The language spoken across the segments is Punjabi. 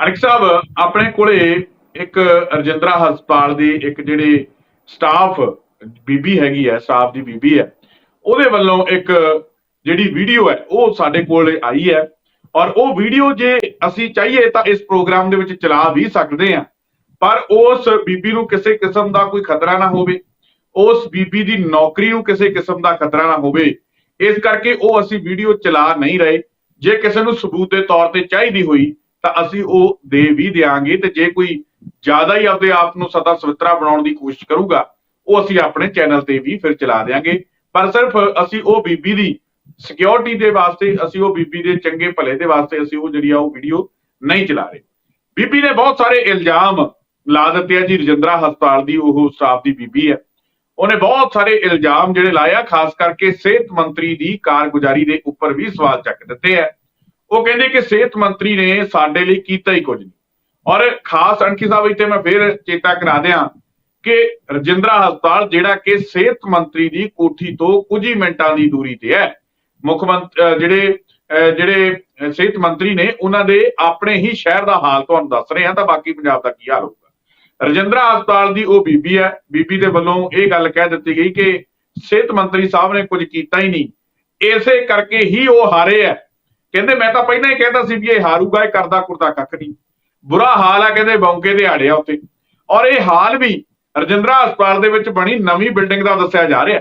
ਅਰਕ ਸਾਹਿਬ, ਆਪਣੇ ਕੋਲੇ ਇੱਕ ਰਜਿੰਦਰਾ ਹਸਪਤਾਲ ਦੀ ਇੱਕ ਜਿਹੜੇ ਸਟਾਫ ਬੀਬੀ ਹੈਗੀ ਹੈ, ਸਟਾਫ ਦੀ ਬੀਬੀ ਹੈ, ਉਹਦੇ ਵੱਲੋਂ ਇੱਕ ਜਿਹੜੀ ਵੀਡੀਓ ਹੈ, ਉਹ ਸਾਡੇ ਕੋਲ ਆਈ ਹੈ ਔਰ ਉਹ ਵੀਡੀਓ ਜੇ ਅਸੀਂ ਚਾਹੀਏ ਤਾਂ ਇਸ ਪ੍ਰੋਗਰਾਮ ਦੇ ਵਿੱਚ ਚਲਾ ਵੀ ਸਕਦੇ ਹਾਂ, ਪਰ ਉਸ ਬੀਬੀ ਨੂੰ ਕਿਸੇ ਕਿਸਮ ਦਾ ਕੋਈ ਖਤਰਾ ਨਾ ਹੋਵੇ, ਉਸ ਬੀਬੀ ਦੀ ਨੌਕਰੀ ਨੂੰ ਕਿਸੇ ਕਿਸਮ ਦਾ ਖਤਰਾ ਨਾ ਹੋਵੇ, ਇਸ ਕਰਕੇ ਉਹ ਅਸੀਂ ਵੀਡੀਓ ਚਲਾ ਨਹੀਂ ਰਹੇ, ਜੇ ਕਿਸੇ ਨੂੰ ਸਬੂਤ ਦੇ ਤੌਰ ਤੇ ਚਾਹੀਦੀ ਹੋਈ ਤਾਂ ਅਸੀਂ ਉਹ ਦੇ ਵੀ ਦਿਆਂਗੇ ਤੇ ਜੇ ਕੋਈ ਜ਼ਿਆਦਾ ਹੀ ਆਪਦੇ ਆਪ ਨੂੰ ਸਦਾ ਸਵਿਤਰਾ ਬਣਾਉਣ ਦੀ ਕੋਸ਼ਿਸ਼ ਕਰੂਗਾ, ਉਹ ਅਸੀਂ ਆਪਣੇ ਚੈਨਲ ਤੇ ਵੀ ਫਿਰ ਚਲਾ ਦਿਆਂਗੇ। ਪਰ ਸਿਰਫ ਅਸੀਂ ਉਹ ਬੀਬੀ ਦੀ ਸਿਕਿਉਰਿਟੀ ਦੇ ਵਾਸਤੇ, ਅਸੀਂ ਉਹ ਬੀਬੀ ਦੇ ਚੰਗੇ ਭਲੇ ਦੇ ਵਾਸਤੇ ਅਸੀਂ ਉਹ ਜਿਹੜੀ ਆ ਉਹ ਵੀਡੀਓ ਨਹੀਂ ਚਲਾ ਰਹੇ। ਬੀਬੀ ਨੇ ਬਹੁਤ ਸਾਰੇ ਇਲਜ਼ਾਮ ਲਾ ਦਿੱਤੇ ਆ ਜੀ, ਰਜਿੰਦਰਾ ਹਸਪਤਾਲ ਦੀ ਉਹ ਸਟਾਫ ਦੀ ਬੀਬੀ ਹੈ। ਉਹਨੇ ਬਹੁਤ ਸਾਰੇ ਇਲਜ਼ਾਮ ਜਿਹੜੇ ਲਾਇਆ ਖਾਸ ਕਰਕੇ ਸਿਹਤ ਮੰਤਰੀ ਦੀ ਕਾਰਗੁਜ਼ਾਰੀ ਦੇ ਉੱਪਰ ਵੀ ਸਵਾਲ ਚੱਕ ਦਿੱਤੇ ਆ। ਉਹ ਕਹਿੰਦੇ ਕਿ ਸਿਹਤ ਮੰਤਰੀ ਨੇ ਸਾਡੇ ਲਈ ਕੀਤਾ ਹੀ ਕੁਝ ਨਹੀਂ। ਔਰ ਖਾਸ ਅਣਖੀ ਸਾਹਿਬ, ਇੱਥੇ ਮੈਂ ਫੇਰ ਚੇਤਾ ਕਰਾ ਦਿਆਂ ਕਿ ਰਜਿੰਦਰਾ ਹਸਪਤਾਲ, ਜਿਹੜਾ ਕਿ ਸਿਹਤ ਮੰਤਰੀ ਦੀ ਕੋਠੀ ਤੋਂ ਕੁਝ ਹੀ ਮਿੰਟਾਂ ਦੀ ਦੂਰੀ ਤੇ ਹੈ, ਮੁੱਖ ਮੰਤਰੀ ਜਿਹੜੇ, ਅਹ ਜਿਹੜੇ ਸਿਹਤ ਮੰਤਰੀ ਨੇ, ਉਹਨਾਂ ਦੇ ਆਪਣੇ ਹੀ ਸ਼ਹਿਰ ਦਾ ਹਾਲ ਤੁਹਾਨੂੰ ਦੱਸ ਰਹੇ ਹਾਂ, ਤਾਂ ਬਾਕੀ ਪੰਜਾਬ ਦਾ ਕੀ ਹਾਲ ਹੋਊਗਾ। ਰਜਿੰਦਰਾ ਹਸਪਤਾਲ ਦੀ ਉਹ ਬੀਬੀ ਹੈ, ਬੀਬੀ ਦੇ ਵੱਲੋਂ ਇਹ ਗੱਲ ਕਹਿ ਦਿੱਤੀ ਗਈ ਕਿ ਸਿਹਤ ਮੰਤਰੀ ਸਾਹਿਬ ਨੇ ਕੁਝ ਕੀਤਾ ਹੀ ਨਹੀਂ। ਇਸੇ ਕਰਕੇ ਹੀ ਉਹ ਹਾਰੇ ਹੈ। ਕਹਿੰਦੇ ਮੈਂ ਤਾਂ ਪਹਿਲਾਂ ਹੀ ਕਹਿੰਦਾ ਸੀ ਵੀ ਇਹ ਹਾਰੂਗਾ ਇਹ ਕਰਦਾ ਕੁਰਦਾ ਕੱਖ ਨਹੀਂ। ਬੁਰਾ ਹਾਲ ਆ ਕਹਿੰਦੇ ਬੌਂਕੇ ਦੇ ਆੜਿਆ ਉੱਤੇ। ਔਰ ਇਹ ਹਾਲ ਵੀ ਰਜਿੰਦਰਾ ਹਸਪਤਾਲ ਦੇ ਵਿੱਚ ਬਣੀ ਨਵੀਂ ਬਿਲਡਿੰਗ ਦਾ ਦੱਸਿਆ ਜਾ ਰਿਹਾ।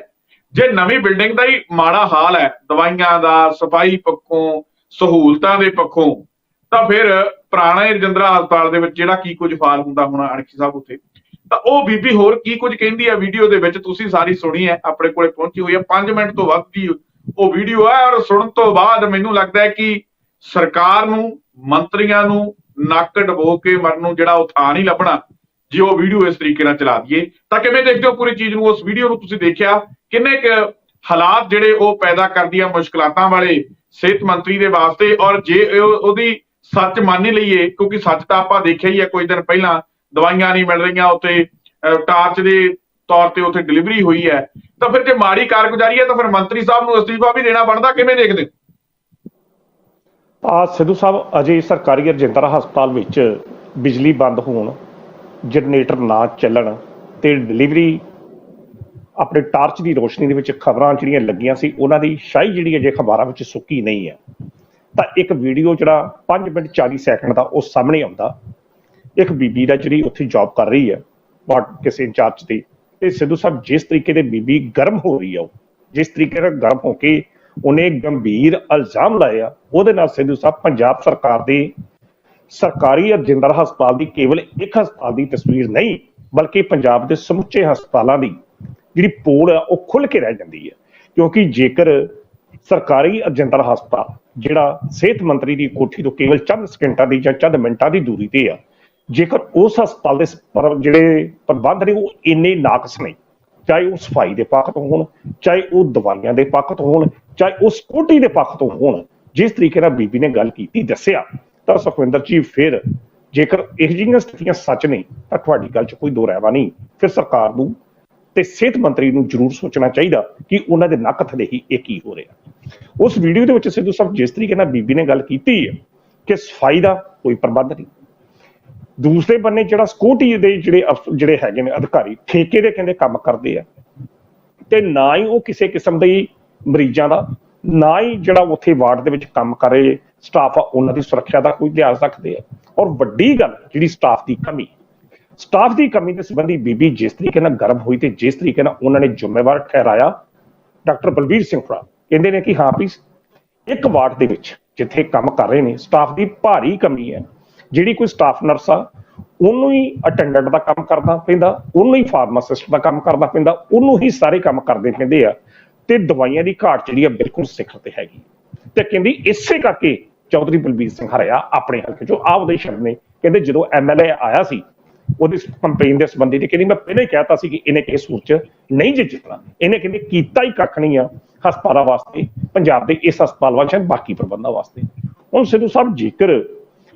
ਜੇ ਨਵੀਂ ਬਿਲਡਿੰਗ ਦਾ ਹੀ ਮਾੜਾ ਹਾਲ ਹੈ, ਦਵਾਈਆਂ ਦਾ, ਸਫ਼ਾਈ ਪੱਖੋਂ, ਸਹੂਲਤਾਂ ਦੇ ਪੱਖੋਂ, ਤਾਂ ਫਿਰ ਪੁਰਾਣਾ ਰਜਿੰਦਰਾ ਹਸਪਤਾਲ ਦੇ ਵਿੱਚ ਜਿਹੜਾ ਕੀ ਕੁਝ ਹਾਲ ਹੁੰਦਾ ਹੋਣਾ ਅਣਖੀ ਸਾਹਿਬ ਉੱਥੇ ਤਾਂ ਉਹ ਬੀਬੀ ਹੋਰ ਕੀ ਕੁਝ ਕਹਿੰਦੀ ਹੈ ਵੀਡੀਓ ਦੇ ਵਿੱਚ, ਤੁਸੀਂ ਸਾਰੀ ਸੁਣੀ ਹੈ, ਆਪਣੇ ਕੋਲੇ ਪਹੁੰਚੀ ਹੋਈ ਹੈ 5 ਮਿੰਟ ਤੋਂ ਵੱਧ ਦੀ ਉਹ ਵੀਡੀਓ ਹੈ ਔਰ ਸੁਣਨ ਤੋਂ ਬਾਅਦ ਮੈਨੂੰ ਲੱਗਦਾ ਹੈ ਕਿ ਸਰਕਾਰ ਨੂੰ ਮੰਤਰੀਆਂ ਨੂੰ ਨੱਕ ਡਬੋ ਕੇ ਮਰਨ ਨੂੰ ਜਿਹੜਾ ਉਹ ਥਾਂ ਨਹੀਂ ਲੱਭਣਾ ਜੇ ਉਹ ਵੀਡੀਓ ਇਸ ਤਰੀਕੇ ਨਾਲ ਚਲਾ ਦਈਏ ਤਾਂ ਕਿਵੇਂ ਦੇਖਦੇ ਹੋ ਪੂਰੀ ਚੀਜ਼ ਨੂੰ? ਉਸ ਵੀਡੀਓ ਨੂੰ ਤੁਸੀਂ ਦੇਖਿਆ? ਕਿੰਨੇ ਕੁ ਹਾਲਾਤ ਜਿਹੜੇ ਉਹ ਪੈਦਾ ਕਰਦੀਆਂ ਮੁਸ਼ਕਲਾਤਾਂ ਵਾਲੇ ਸਿਹਤ ਮੰਤਰੀ ਦੇ ਵਾਸਤੇ? ਔਰ ਜੇ ਉਹਦੀ ਸੱਚ ਮੰਨ ਲਈਏ ਕਿਉਂਕਿ ਸੱਚ ਤਾਂ ਆਪਾਂ ਦੇਖਿਆ ਹੀ ਹੈ ਕੁਝ ਦਿਨ ਪਹਿਲਾਂ ਦਵਾਈਆਂ ਨਹੀਂ ਮਿਲ ਰਹੀਆਂ ਉੱਥੇ ਅਹ, ਟਾਰਚ ਦੇ ਤੌਰ ਤੇ ਉੱਥੇ ਡਿਲੀਵਰੀ ਹੋਈ ਹੈ। ਤਾਂ ਫਿਰ ਜੇ ਮਾੜੀ ਕਾਰਗੁਜ਼ਾਰੀ ਹੈ ਤਾਂ ਫਿਰ ਮੰਤਰੀ ਸਾਹਿਬ ਨੂੰ ਅਸਤੀਫਾ ਵੀ ਦੇਣਾ ਬਣਦਾ, ਕਿਵੇਂ ਦੇਖਦੇ ਆ ਸਿੱਧੂ ਸਾਹਿਬ, ਅਜੇ ਸਰਕਾਰੀ ਰਜਿੰਦਰਾ ਹਸਪਤਾਲ ਵਿੱਚ ਬਿਜਲੀ ਬੰਦ ਹੋਣ, ਜਨਰੇਟਰ ਨਾ ਚੱਲਣ ਤੇ ਡਿਲੀਵਰੀ ਆਪਣੇ ਟਾਰਚ ਦੀ ਰੋਸ਼ਨੀ ਦੇ ਵਿੱਚ ਖਬਰਾਂ ਜਿਹੜੀਆਂ ਲੱਗੀਆਂ ਸੀ, ਉਹਨਾਂ ਦੀ ਸ਼ਾਹੀ ਜਿਹੜੀ ਅਜੇ ਖਬਰਾਂ ਵਿੱਚ ਸੁੱਕੀ ਨਹੀਂ ਹੈ। ਤਾਂ ਇੱਕ ਵੀਡੀਓ ਜਿਹੜਾ 5 ਮਿੰਟ 40 ਸੈਕਿੰਡ ਦਾ ਉਹ ਸਾਹਮਣੇ ਆਉਂਦਾ। ਇੱਕ ਬੀਬੀ ਦਾ ਜਿਹੜੀ ਉੱਥੇ ਜੌਬ ਕਰ ਰਹੀ ਹੈ, ਵਾਰਡ ਕਿਸੇ ਇੰਚਾਰਜ ਦੀ। ਤੇ ਸਿੱਧੂ ਸਾਹਿਬ ਜਿਸ ਤਰੀਕੇ ਦੇ ਬੀਬੀ ਗਰਮ ਹੋ ਰਹੀ ਆ ਜਿਸ ਤਰੀਕੇ ਨਾਲ ਗਰਮ ਹੋ ਕੇ ਉਹਨੇ ਗੰਭੀਰ ਇਲਜ਼ਾਮ ਲਾਇਆ ਉਹਦੇ ਨਾਲ ਸਿੱਧੂ ਸਾਹਿਬ ਪੰਜਾਬ ਸਰਕਾਰ ਦੇ ਸਰਕਾਰੀ ਰਜਿੰਦਰ ਹਸਪਤਾਲ ਦੀ ਕੇਵਲ ਇੱਕ ਹਸਪਤਾਲ ਦੀ ਤਸਵੀਰ ਨਹੀਂ, ਬਲਕਿ ਪੰਜਾਬ ਦੇ ਸਮੁੱਚੇ ਹਸਪਤਾਲਾਂ ਦੀ ਜਿਹੜੀ ਪੋਲ ਆ, ਉਹ ਖੁੱਲ ਕੇ ਰਹਿ ਜਾਂਦੀ ਹੈ ਕਿਉਂਕਿ ਜੇਕਰ ਸਰਕਾਰੀ ਰਜਿੰਦਰ ਹਸਪਤਾਲ, ਜਿਹੜਾ ਸਿਹਤ ਮੰਤਰੀ ਦੀ ਕੋਠੀ ਤੋਂ ਕੇਵਲ ਚੰਦ ਸਕਿੰਟਾਂ ਦੀ ਜਾਂ ਚੰਦ ਮਿੰਟਾਂ ਦੀ ਦੂਰੀ ਤੇ ਆ ਜੇਕਰ ਉਸ ਹਸਪਤਾਲ ਦੇ ਪਰ- ਜਿਹੜੇ ਪ੍ਰਬੰਧ ਨੇ, ਉਹ ਇੰਨੇ ਨਾਕਸ ਨੇ, ਚਾਹੇ ਉਹ ਸਫ਼ਾਈ ਦੇ ਪੱਖ ਤੋਂ ਹੋਣ, ਚਾਹੇ ਉਹ ਦਵਾਈਆਂ ਦੇ ਪੱਖ ਤੋਂ ਹੋਣ, ਚਾਹੇ ਉਹ ਸਕੂਟੀ ਦੇ ਪੱਖ ਤੋਂ ਹੋਣ, ਜਿਸ ਤਰੀਕੇ ਨਾਲ ਬੀਬੀ ਨੇ ਗੱਲ ਕੀਤੀ, ਦੱਸਿਆ, ਤਾਂ ਸੁਖਵਿੰਦਰ ਜੀ ਫਿਰ ਜੇਕਰ ਇਹ ਜਿਹੀਆਂ ਸਥਿਤੀਆਂ ਸੱਚ ਨੇ, ਤਾਂ ਤੁਹਾਡੀ ਗੱਲ 'ਚ ਕੋਈ ਦੋ ਰਹਿਵਾ ਨਹੀਂ। ਫਿਰ ਸਰਕਾਰ ਨੂੰ ਤੇ ਸਿਹਤ ਮੰਤਰੀ ਨੂੰ ਜ਼ਰੂਰ ਸੋਚਣਾ ਚਾਹੀਦਾ ਕਿ ਉਹਨਾਂ ਦੇ ਨੱਕ ਥਲੇ ਹੀ ਇਹ ਕੀ ਹੋ ਰਿਹਾ। ਉਸ ਵੀਡੀਓ ਦੇ ਵਿੱਚ ਸਿੱਧੂ ਸਾਹਿਬ ਜਿਸ ਤਰੀਕੇ ਨਾਲ ਬੀਬੀ ਨੇ ਗੱਲ ਕੀਤੀ ਹੈ ਕਿ ਸਫ਼ਾਈ ਦਾ ਕੋਈ ਪ੍ਰਬੰਧ ਨਹੀਂ ਦੂਸਰੇ ਬੰਨੇ ਜਿਹੜਾ ਸਕੂਟੀ ਦੇ ਜਿਹੜੇ ਅਫ- ਜਿਹੜੇ ਹੈਗੇ ਨੇ ਅਧਿਕਾਰੀ, ਠੇਕੇ ਦੇ ਕਹਿੰਦੇ ਕੰਮ ਕਰਦੇ ਆ। ਤੇ ਨਾ ਹੀ ਉਹ ਕਿਸੇ ਕਿਸਮ ਦੇ ਮਰੀਜ਼ਾਂ ਦਾ, ਨਾ ਹੀ ਜਿਹੜਾ ਉੱਥੇ ਵਾਰਡ ਦੇ ਵਿੱਚ ਕੰਮ ਕਰ ਰਹੇ ਸਟਾਫ ਆ, ਉਹਨਾਂ ਦੀ ਸੁਰੱਖਿਆ ਦਾ ਕੋਈ ਧਿਆਨ ਰੱਖਦੇ ਆ। ਔਰ ਵੱਡੀ ਗੱਲ, ਜਿਹੜੀ ਸਟਾਫ ਦੀ ਕਮੀ ਸਟਾਫ ਦੀ ਕਮੀ ਦੇ ਸੰਬੰਧੀ ਬੀਬੀ ਜਿਸ ਤਰੀਕੇ ਨਾਲ ਗਰਮ ਹੋਈ ਤੇ ਜਿਸ ਤਰੀਕੇ ਨਾਲ ਉਹਨਾਂ ਨੇ ਜ਼ਿੰਮੇਵਾਰ ਠਹਿਰਾਇਆ, ਡਾਕਟਰ ਬਲਬੀਰ ਸਿੰਘ ਫਰਾ ਕਹਿੰਦੇ ਨੇ ਕਿ ਹਾਂ ਵੀ ਇੱਕ ਵਾਰਡ ਦੇ ਵਿੱਚ ਜਿੱਥੇ ਕੰਮ ਕਰ ਰਹੇ ਨੇ ਸਟਾਫ ਦੀ ਭਾਰੀ ਕਮੀ ਹੈ। ਜਿਹੜੀ ਕੋਈ ਸਟਾਫ ਨਰਸ ਆ, ਉਹਨੂੰ ਹੀ ਅਟੈਂਡੈਂਟ ਦਾ ਕੰਮ ਕਰਨਾ ਪੈਂਦਾ, ਉਹਨੂੰ ਹੀ ਫਾਰਮਾਸਿਸਟ ਦਾ ਕੰਮ ਕਰਨਾ ਪੈਂਦਾ, ਉਹਨੂੰ ਹੀ ਸਾਰੇ ਕੰਮ ਕਰਦੇ ਪੈਂਦੇ ਆ ਤੇ ਦਵਾਈਆਂ ਦੀ ਘਾਟ ਜਿਹੜੀ ਆ ਬਿਲਕੁਲ ਸਿਖਰ ਤੇ ਹੈਗੀ। ਤੇ ਕਹਿੰਦੀ ਇਸੇ ਕਰਕੇ ਚੌਧਰੀ ਬਲਬੀਰ ਸਿੰਘ ਹਰਿਆ ਆਪਣੇ ਹਲਕੇ ਚੋਂ ਆਪਦੇ ਉਹਦੇ ਸ਼ਬਦ ਨੇ, ਕਹਿੰਦੇ ਜਦੋਂ ਐਮਐਲਏ ਆਇਆ ਸੀ, ਉਹਦੀ ਕੰਪੇਨ ਦੇ ਸੰਬੰਧੀ ਤੇ ਕਹਿੰਦੀ ਮੈਂ ਪਹਿਲਾਂ ਹੀ ਕਹਿਤਾ ਸੀ ਕਿ ਇਹਨੇ ਕਿਸ ਸੂਰਤ ਨਹੀਂ ਜੇ ਜਿੱਤਣਾ। ਇਹਨੇ ਕਹਿੰਦੇ ਕੀਤਾ ਹੀ ਕੱਖ ਨਹੀਂ ਆ ਹਸਪਤਾਲਾਂ ਵਾਸਤੇ, ਪੰਜਾਬ ਦੇ ਇਸ ਹਸਪਤਾਲ ਵਾਸਤੇ ਬਾਕੀ ਪ੍ਰਬੰਧਾਂ ਵਾਸਤੇ। ਹੁਣ ਸਿੱਧੂ ਸਾਹਿਬ ਜੇਕਰ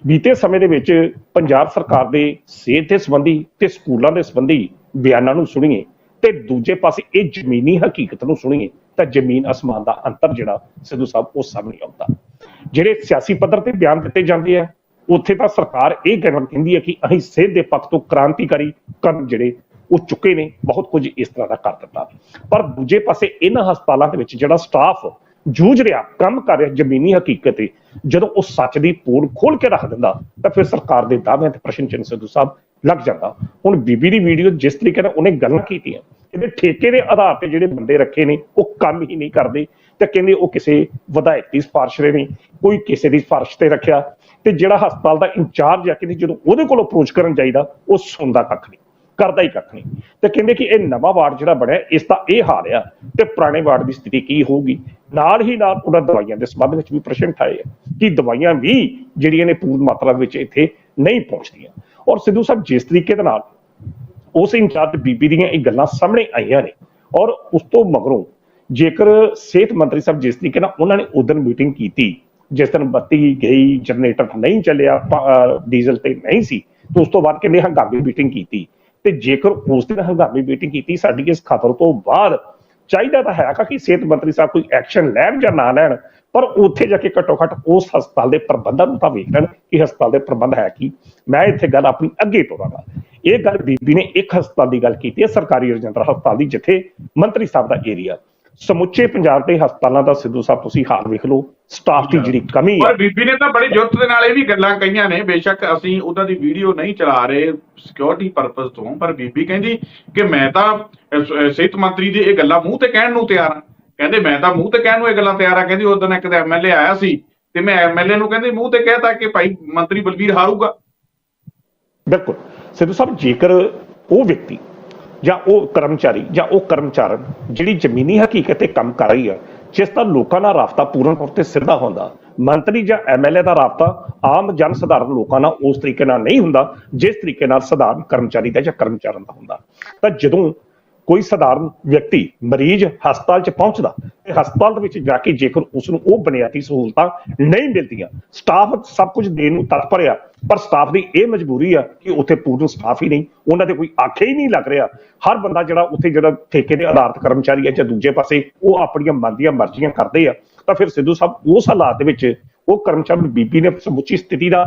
ਬੀਤੇ ਸਮੇਂ ਦੇ ਵਿੱਚ ਪੰਜਾਬ ਸਰਕਾਰ ਦੇ ਸਿਹਤ ਦੇ ਸੰਬੰਧੀ ਤੇ ਸਕੂਲਾਂ ਦੇ ਸੰਬੰਧੀ ਬਿਆਨਾਂ ਨੂੰ ਸੁਣੀਏ ਤੇ ਦੂਜੇ ਪਾਸੇ ਇਹ ਜ਼ਮੀਨੀ ਹਕੀਕਤ ਨੂੰ ਸੁਣੀਏ ਤਾਂ ਜ਼ਮੀਨ ਅਸਮਾਨ ਦਾ ਅੰਤਰ ਜਿਹੜਾ ਸਿੱਧੂ ਸਾਹਿਬ ਉਹ ਸਾਹਮਣੇ ਆਉਂਦਾ। ਜਿਹੜੇ ਸਿਆਸੀ ਪੱਧਰ ਤੇ ਬਿਆਨ ਦਿੱਤੇ ਜਾਂਦੇ ਆ, ਉੱਥੇ ਤਾਂ ਸਰਕਾਰ ਇਹ ਕਹਿਣਾ ਕਹਿੰਦੀ ਹੈ ਕਿ ਅਸੀਂ ਸਿਹਤ ਦੇ ਪੱਖ ਤੋਂ ਕ੍ਰਾਂਤੀਕਾਰੀ ਕਦਮ ਜਿਹੜੇ ਉਹ ਚੁੱਕੇ ਨੇ, ਬਹੁਤ ਕੁਝ ਇਸ ਤਰ੍ਹਾਂ ਦਾ ਕਰ ਦਿੱਤਾ। ਪਰ ਦੂਜੇ ਪਾਸੇ ਇਹਨਾਂ ਹਸਪਤਾਲਾਂ ਦੇ ਵਿੱਚ ਜਿਹੜਾ ਸਟਾਫ ਜੂਝ ਰਿਹਾ, ਕੰਮ ਕਰ ਰਿਹਾ ਜ਼ਮੀਨੀ ਹਕੀਕਤ ਤੇ। ਜਦੋਂ ਉਹ ਸੱਚ ਦੀ ਪੂਰ ਖੋਲ ਕੇ ਰੱਖ ਦਿੰਦਾ, ਤਾਂ ਫਿਰ ਸਰਕਾਰ ਦੇ ਦਾਅਵਿਆਂ ਤੇ ਪ੍ਰਸ਼ਨ ਚਿੰਨ੍ਹ ਸਿੱਧੂ ਸਾਹਿਬ ਲੱਗ ਜਾਂਦਾ। ਹੁਣ ਬੀਬੀ ਦੀ ਵੀਡੀਓ ਜਿਸ ਤਰੀਕੇ ਨਾਲ ਉਹਨੇ ਗੱਲਾਂ ਕੀਤੀਆਂ, ਇਹਦੇ ਠੇਕੇ ਦੇ ਆਧਾਰ ਤੇ ਜਿਹੜੇ ਬੰਦੇ ਰੱਖੇ ਨੇ, ਉਹ ਕੰਮ ਹੀ ਨਹੀਂ ਕਰਦੇ। ਤੇ ਕਹਿੰਦੇ ਉਹ ਕਿਸੇ ਵਿਧਾਇਕ ਦੀ ਸਿਫਾਰਿਸ਼ ਦੇ ਨਹੀਂ, ਕੋਈ ਕਿਸੇ ਦੀ ਸਿਫਾਰਿਸ਼ ਤੇ ਰੱਖਿਆ। ਤੇ ਜਿਹੜਾ ਹਸਪਤਾਲ ਦਾ ਇੰਚਾਰਜ ਆ, ਕਹਿੰਦੇ ਜਦੋਂ ਉਹਦੇ ਕੋਲ ਅਪਰੋਚ ਕਰਨ ਚਾਹੀਦਾ ਉਹ ਸੁਣਦਾ ਕੱਖ ਨਹੀਂ। ਕਰਦਾ ਹੀ ਕੱਖ ਨਹੀਂ। ਤੇ ਕਹਿੰਦੇ ਕਿ ਇਹ ਨਵਾਂ ਵਾਰਡ ਜਿਹੜਾ ਬਣਿਆ, ਇਸ ਦਾ ਇਹ ਹਾਲ ਆ ਤੇ ਪੁਰਾਣੇ ਵਾਰਡ ਦੀ ਸਥਿਤੀ ਕੀ ਹੋਊਗੀ। ਨਾਲ ਹੀ ਨਾਲ ਉਹਨਾਂ ਦਵਾਈਆਂ ਦੇ ਸੰਬੰਧ ਵਿੱਚ ਵੀ ਪ੍ਰਸ਼ਨ ਉਠਾਏ ਆ ਕਿ ਦਵਾਈਆਂ ਵੀ ਜਿਹੜੀਆਂ ਨੇ ਪੂਰਨ ਮਾਤਰਾ ਵਿੱਚ ਇੱਥੇ ਨਹੀਂ ਪਹੁੰਚਦੀਆਂ। ਔਰ ਸਿੱਧੂ ਸਾਹਿਬ, ਜਿਸ ਤਰੀਕੇ ਦੇ ਨਾਲ ਉਸ ਇੰਚਾਰਜ ਬੀਬੀ ਦੀਆਂ ਇਹ ਗੱਲਾਂ ਸਾਹਮਣੇ ਆਈਆਂ ਨੇ ਔਰ ਉਸ ਤੋਂ ਮਗਰੋਂ ਜੇਕਰ ਸਿਹਤ ਮੰਤਰੀ ਸਾਹਿਬ ਜਿਸ ਤਰੀਕੇ ਨਾਲ ਉਹਨਾਂ ਨੇ ਉਦੋਂ ਮੀਟਿੰਗ ਕੀਤੀ, ਜਿਸ ਦਿਨ ਬੱਤੀ ਗਈ, ਜਨਰੇਟਰ ਨਹੀਂ ਚੱਲਿਆ ਡੀਜ਼ਲ ਤੇ ਨਹੀਂ ਸੀ, ਤੇ ਉਸ ਤੋਂ ਬਾਅਦ ਕਹਿੰਦੇ ਹੰਗਾਮੀ ਮੀਟਿੰਗ ਕੀਤੀ। ਤੇ ਜੇਕਰ ਉਸ ਦਿਨ ਹੰਗਾਮੀ ਮੀਟਿੰਗ ਕੀਤੀ ਸਾਡੀ ਇਸ ਖਬਰ ਤੋਂ ਬਾਅਦ, ਚਾਹੀਦਾ ਤਾਂ ਹੈਗਾ ਕਿ ਸਿਹਤ ਮੰਤਰੀ ਸਾਹਿਬ ਕੋਈ ਐਕਸ਼ਨ ਲੈਣ ਜਾਂ ਨਾ ਲੈਣ, ਪਰ ਉੱਥੇ ਜਾ ਕੇ ਘੱਟੋ ਘੱਟ ਉਸ ਹਸਪਤਾਲ ਦੇ ਪ੍ਰਬੰਧਨ ਨੂੰ ਤਾਂ ਵੇਖ ਲੈਣ ਕਿ ਹਸਪਤਾਲ ਦੇ ਪ੍ਰਬੰਧ ਹੈ ਕੀ। ਮੈਂ ਇੱਥੇ ਗੱਲ ਆਪਣੀ ਅੱਗੇ ਤੋਰਾਂਗਾ ਇਹ ਗੱਲ ਬੀਬੀ ਨੇ ਇੱਕ ਹਸਪਤਾਲ ਦੀ ਗੱਲ ਕੀਤੀ ਹੈ, ਸਰਕਾਰੀ ਰਜਿੰਦਰ ਹਸਪਤਾਲ ਦੀ, ਜਿੱਥੇ ਮੰਤਰੀ ਸਾਹਿਬ ਦਾ ਏਰੀਆ ਸਮੁੱਚੇ ਪੰਜਾਬ ਦੇ ਹਸਪਤਾਲਾਂ ਦਾ ਸਿੱਧੂ ਸਾਹਿਬ ਤੁਸੀਂ ਹਾਲ ਵੇਖ ਲਓ ਸਟਾਫ ਦੀ ਜਿਹੜੀ ਕਮੀ ਹੈ। ਪਰ ਬੀਬੀ ਨੇ ਤਾਂ ਬੜੀ ਜੁਰਤ ਦੇ ਨਾਲ ਇਹ ਵੀ ਗੱਲਾਂ ਕਹੀਆਂ ਨੇ ਬੇਸ਼ੱਕ ਅਸੀਂ ਉਹਦਾ ਦੀ ਵੀਡੀਓ ਨਹੀਂ ਚਲਾ ਰਹੇ ਸਿਕਿਉਰਿਟੀ ਪਰਪਸ ਤੋਂ ਪਰ ਬੀਬੀ ਕਹਿੰਦੀ ਕਿ ਮੈਂ ਤਾਂ ਸਿਹਤ ਮੰਤਰੀ ਦੀ ਇਹ ਗੱਲਾਂ ਮੂੰਹ ਤੇ ਕਹਿਣ ਨੂੰ ਤਿਆਰ ਹਾਂ। ਕਹਿੰਦੇ ਮੈਂ ਤਾਂ ਮੂੰਹ ਤੇ ਕਹਿਣ ਨੂੰ ਇਹ ਗੱਲਾਂ ਤਿਆਰ ਆ ਕਹਿੰਦੀ ਉਦੋਂ ਇੱਕ ਤਾਂ ਐਮਐਲਏ ਆਇਆ ਸੀ ਤੇ ਮੈਂ ਐਮਐਲਏ ਨੂੰ ਕਹਿੰਦੀ ਮੂੰਹ ਤੇ ਕਹਿਤਾ ਕਿ ਭਾਈ ਮੰਤਰੀ ਬਲਬੀਰ ਹਾਰੂਗਾ। ਬਿਲਕੁਲ। ਸਿੱਧੂ ਸਾਹਿਬ ਜੇਕਰ ਉਹ ਵਿਅਕਤੀ ਜਾਂ ਉਹ ਕਰਮਚਾਰੀ ਜਾਂ ਉਹ ਕਰਮਚਾਰਨ ਜਿਹੜੀ ਜ਼ਮੀਨੀ ਹਕੀਕਤ ਤੇ ਕੰਮ ਕਰ ਰਹੀ ਹੈ, ਜਿਸ ਦਾ ਲੋਕਾਂ ਨਾਲ ਰਾਬਤਾ ਪੂਰਨ ਤੌਰ ਤੇ ਸਿੱਧਾ ਹੁੰਦਾ, ਮੰਤਰੀ ਜਾਂ ਐਮਐਲਏ ਦਾ ਰਾਬਤਾ ਆਮ ਜਨ ਸਧਾਰਨ ਲੋਕਾਂ ਨਾਲ ਉਸ ਤਰੀਕੇ ਨਾਲ ਨਹੀਂ ਹੁੰਦਾ, ਜਿਸ ਤਰੀਕੇ ਨਾਲ ਸਧਾਰਨ ਕਰਮਚਾਰੀ ਦਾ ਜਾਂ ਕਰਮਚਾਰਨ ਦਾ ਹੁੰਦਾ। ਤਾਂ ਜਦੋਂ ਕੋਈ ਸਧਾਰਨ ਵਿਅਕਤੀ ਮਰੀਜ਼ ਹਸਪਤਾਲ 'ਚ ਪਹੁੰਚਦਾ ਤੇ ਹਸਪਤਾਲ ਦੇ ਵਿੱਚ ਜਾ ਕੇ ਜੇਕਰ ਉਸ ਨੂੰ ਉਹ ਬੁਨਿਆਦੀ ਸਹੂਲਤਾਂ ਨਹੀਂ ਮਿਲਦੀਆਂ, ਸਟਾਫ ਸਭ ਕੁਝ ਦੇਣ ਨੂੰ ਤਤਪਰ ਆ, ਪਰ ਸਟਾਫ ਦੀ ਇਹ ਮਜਬੂਰੀ ਆ ਕਿ ਉੱਥੇ ਪੂਰਨ ਸਟਾਫ ਹੀ ਨਹੀਂ, ਉਹਨਾਂ ਦੇ ਕੋਈ ਆਖੇ ਹੀ ਨਹੀਂ ਲੱਗ ਰਿਹਾ। ਹਰ ਬੰਦਾ ਜਿਹੜਾ ਉੱਥੇ ਜਿਹੜਾ ਠੇਕੇ ਦੇ ਆਧਾਰਿਤ ਕਰਮਚਾਰੀ ਹੈ ਜਾਂ ਦੂਜੇ ਪਾਸੇ, ਉਹ ਆਪਣੀਆਂ ਮਨ ਦੀਆਂ ਮਰਜ਼ੀਆਂ ਕਰਦੇ ਆ। ਤਾਂ ਫਿਰ ਸਿੱਧੂ ਸਾਹਿਬ, ਉਸ ਹਾਲਾਤ ਦੇ ਵਿੱਚ ਉਹ ਕਰਮਚਾਰੀ ਬੀਬੀ ਨੇ ਸਮੁੱਚੀ ਸਥਿਤੀ ਦਾ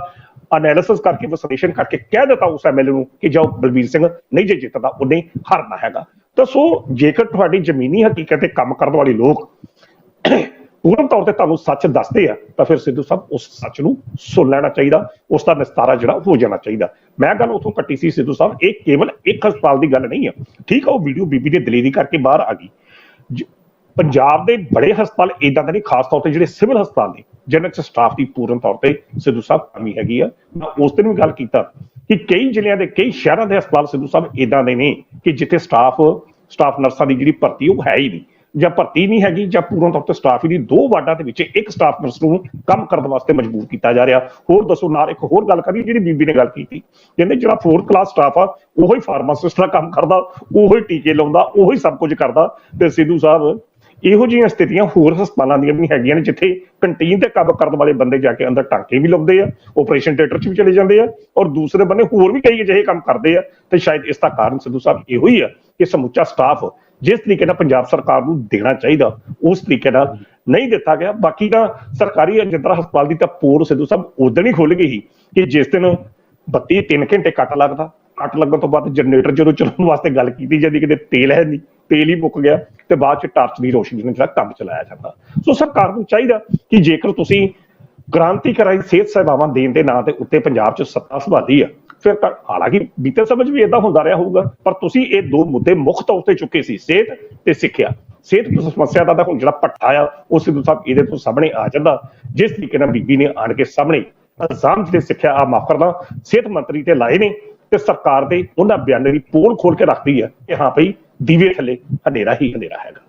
ਐਨਾਲਿਸਿਸ ਕਰਕੇ ਵਿਸ਼ਲੇਸ਼ਣ ਕਰਕੇ ਕਹਿ ਦਿੱਤਾ ਉਸ ਐਮਐਲਏ ਨੂੰ ਕਿ ਜਾਓ ਬਲਬੀਰ ਸਿੰਘ ਨਹੀਂ ਜੇ ਜਿੱਤਦਾ ਉਹਨੇ ਹਾਰਨਾ ਹੈਗਾ। ਤਾਂ ਸੋ ਜੇਕਰ ਤੁਹਾਡੀ ਜ਼ਮੀਨੀ ਹਕੀਕਤ ਤੇ ਕੰਮ ਕਰਨ ਵਾਲੇ ਲੋਕ ਪੂਰਨ ਤੌਰ ਤੇ ਤੁਹਾਨੂੰ ਸੱਚ ਦੱਸਦੇ ਆ, ਤਾਂ ਫਿਰ ਸਿੱਧੂ ਸਾਹਿਬ ਉਸ ਸੱਚ ਨੂੰ ਸੁਣ ਲੈਣਾ ਚਾਹੀਦਾ, ਉਸ ਦਾ ਨਿਸਤਾਰਾ ਜਿਹੜਾ ਹੋ ਜਾਣਾ ਚਾਹੀਦਾ। ਮੈਂ ਗੱਲ ਉਥੋਂ ਕੱਟੀ ਸੀ ਸਿੱਧੂ ਸਾਹਿਬ, ਇਹ ਕੇਵਲ ਇੱਕ ਹਸਪਤਾਲ ਦੀ ਗੱਲ ਨਹੀਂ ਹੈ ਠੀਕ ਆ, ਉਹ ਵੀਡੀਓ ਬੀਬੀ ਦੇ ਦਲੇਰੀ ਕਰਕੇ ਬਾਹਰ ਆ ਗਈ। ਪੰਜਾਬ ਦੇ ਬੜੇ ਹਸਪਤਾਲ ਇਦਾਂ ਦੇ ਨਹੀਂ, ਖਾਸ ਤੌਰ ਤੇ ਜਿਹੜੇ ਸਿਵਲ ਹਸਪਤਾਲ ਨੇ, ਜਿਨ੍ਹਾਂ 'ਚ ਸਟਾਫ ਦੀ ਪੂਰਨ ਤੌਰ ਤੇ ਸਿੱਧੂ ਸਾਹਿਬ ਕਮੀ ਹੈਗੀ ਆ। ਮੈਂ ਉਸ ਦਿਨ ਵੀ ਗੱਲ ਕੀਤਾ ਕਿ ਕਈ ਜ਼ਿਲ੍ਹਿਆਂ ਦੇ, ਕਈ ਸ਼ਹਿਰਾਂ ਦੇ ਹਸਪਤਾਲ ਸਿੱਧੂ ਸਾਹਿਬ ਇਦਾਂ ਦੇ ਨੇ ਕਿ ਜਿੱਥੇ ਸਟਾਫ ਸਟਾਫ ਨਰਸਾਂ ਦੀ ਜਿਹੜੀ ਭਰਤੀ, ਉਹ ਹੈ ਹੀ ਨਹੀਂ। ਜਾਂ ਭਰਤੀ ਨਹੀਂ ਹੈਗੀ, ਜਾਂ ਪੂਰਨ ਤੌਰ ਤੇ ਸਟਾਫ ਹੀ ਨਹੀਂ ਦੋ ਵਾਰਡਾਂ ਦੇ ਵਿੱਚ ਇੱਕ ਸਟਾਫ ਨਰਸ ਨੂੰ ਕੰਮ ਕਰਨ ਵਾਸਤੇ ਮਜਬੂਰ ਕੀਤਾ ਜਾ ਰਿਹਾ। ਹੋਰ ਦੱਸੋ, ਨਾਲ ਇੱਕ ਹੋਰ ਗੱਲ ਕਰੀ ਜਿਹੜੀ ਬੀਬੀ ਨੇ ਗੱਲ ਕੀਤੀ। ਕਹਿੰਦੇ ਜਿਹੜਾ 4th ਕਲਾਸ ਸਟਾਫ ਆ, ਉਹੀ ਫਾਰਮਾਸਿਸਟ ਦਾ ਕੰਮ ਕਰਦਾ, ਉਹੀ ਟੀਕੇ ਲਾਉਂਦਾ, ਉਹੀ ਸਭ ਕੁਝ ਕਰਦਾ। ਤੇ ਸਿੱਧੂ ਸਾਹਿਬ, ਇਹੋ ਜਿਹੀਆਂ ਸਥਿਤੀਆਂ ਹੋਰ ਹਸਪਤਾਲਾਂ ਦੀਆਂ ਵੀ ਹੈਗੀਆਂ ਨੇ, ਜਿੱਥੇ ਕੰਟੀਨ ਤੇ ਕੰਮ ਕਰਨ ਵਾਲੇ ਬੰਦੇ ਜਾ ਕੇ ਅੰਦਰ ਟਾਂਕੇ ਵੀ ਲਾਉਂਦੇ ਆ ਆਪਰੇਸ਼ਨ ਥੀਏਟਰ 'ਚ ਵੀ ਚਲੇ ਜਾਂਦੇ ਆ, ਔਰ ਦੂਸਰੇ ਬੰਨੇ ਹੋਰ ਵੀ ਕਈ ਅਜਿਹੇ ਕੰਮ ਕਰਦੇ ਆ। ਤੇ ਸ਼ਾਇਦ ਇਸ ਦਾ ਕਾਰਨ ਸਿੱਧੂ ਸਾਹਿਬ ਇਹੋ ਹੀ ਆ ਕਿ ਸਮੁੱਚਾ ਸਟਾਫ ਜਿਸ ਤਰੀਕੇ ਨਾਲ ਪੰਜਾਬ ਸਰਕਾਰ ਨੂੰ ਦੇਣਾ ਚਾਹੀਦਾ, ਉਸ ਤਰੀਕੇ ਨਾਲ ਨਹੀਂ ਦਿੱਤਾ ਗਿਆ। ਬਾਕੀ ਤਾਂ ਸਰਕਾਰੀ ਅਜੰਤਰਾ ਹਸਪਤਾਲ ਦੀ ਤਾਂ ਪੋਰ ਸਿੱਧੂ ਸਾਹਿਬ ਉਦੋਂ ਹੀ ਖੁੱਲ ਗਈ ਸੀ ਕਿ ਜਿਸ ਦਿਨ ਬੱਤੀ 3 ਘੰਟੇ ਕੱਟ ਲੱਗਦਾ। ਕੱਟ ਲੱਗਣ ਤੋਂ ਬਾਅਦ ਜਨਰੇਟਰ ਜਦੋਂ ਚਲਾਉਣ ਵਾਸਤੇ ਗੱਲ ਕੀਤੀ ਜਾਂਦੀ, ਕਿਤੇ ਤੇਲ ਹੈ ਨਹੀਂ, ਤੇਲ ਹੀ ਮੁੱਕ ਗਿਆ ਤੇ ਬਾਅਦ ਚ ਟਾਰਚ ਦੀ ਰੋਸ਼ਨੀ ਨਾਲ ਜਿਹੜਾ ਕੰਮ ਚਲਾਇਆ ਜਾਂਦਾ। ਸੋ ਸਰਕਾਰ ਨੂੰ ਚਾਹੀਦਾ ਕਿ ਜੇਕਰ ਤੁਸੀਂ ਕ੍ਰਾਂਤੀਕਾਰੀ ਸਿਹਤ ਸੇਵਾਵਾਂ ਦੇਣ ਦੇ ਨਾਂ ਤੇ ਉੱਤੇ ਪੰਜਾਬ 'ਚ ਸੱਤਾ ਸੰਭਾਲੀ ਆ ਫਿਰ ਤਾਂ ਹਾਲਾਂਕਿ ਬੀਤੇ ਸਮਝ ਵੀ ਇਦਾਂ ਹੁੰਦਾ ਰਿਹਾ ਹੋਊਗਾ, ਪਰ ਤੁਸੀਂ ਇਹ ਦੋ ਮੁੱਦੇ ਮੁੱਖ ਤੌਰ ਤੇ ਚੁੱਕੇ ਸੀ, ਸਿਹਤ ਤੇ ਸਿੱਖਿਆ। ਸਿਹਤ ਸਮੱਸਿਆ ਦਾ ਤਾਂ ਹੁਣ ਜਿਹੜਾ ਪੱਟਾ ਆ, ਉਹ ਸਿੱਧੂ ਸਾਹਿਬ ਇਹਦੇ ਤੋਂ ਸਾਹਮਣੇ ਆ ਜਾਂਦਾ। ਜਿਸ ਤਰੀਕੇ ਨਾਲ ਬੀਬੀ ਨੇ ਆਣ ਕੇ ਸਾਹਮਣੇ ਇਲਜ਼ਾਮ ਜਿਹੜੇ ਸਿੱਖਿਆ ਆ ਮਾਫ ਕਰਦਾ ਸਿਹਤ ਮੰਤਰੀ ਤੇ ਲਾਏ ਨੇ ਤੇ ਸਰਕਾਰ ਦੇ ਉਹਨਾਂ ਬਿਆਨਾਂ ਦੀ ਪੋਲ ਖੋਲ ਕੇ ਰੱਖਦੀ ਹੈ ਕਿ ਹਾਂ ਭਈ ਦੀਵੇ ਥੱਲੇ ਹਨੇਰਾ ਹੀ ਹਨੇਰਾ ਹੈਗਾ।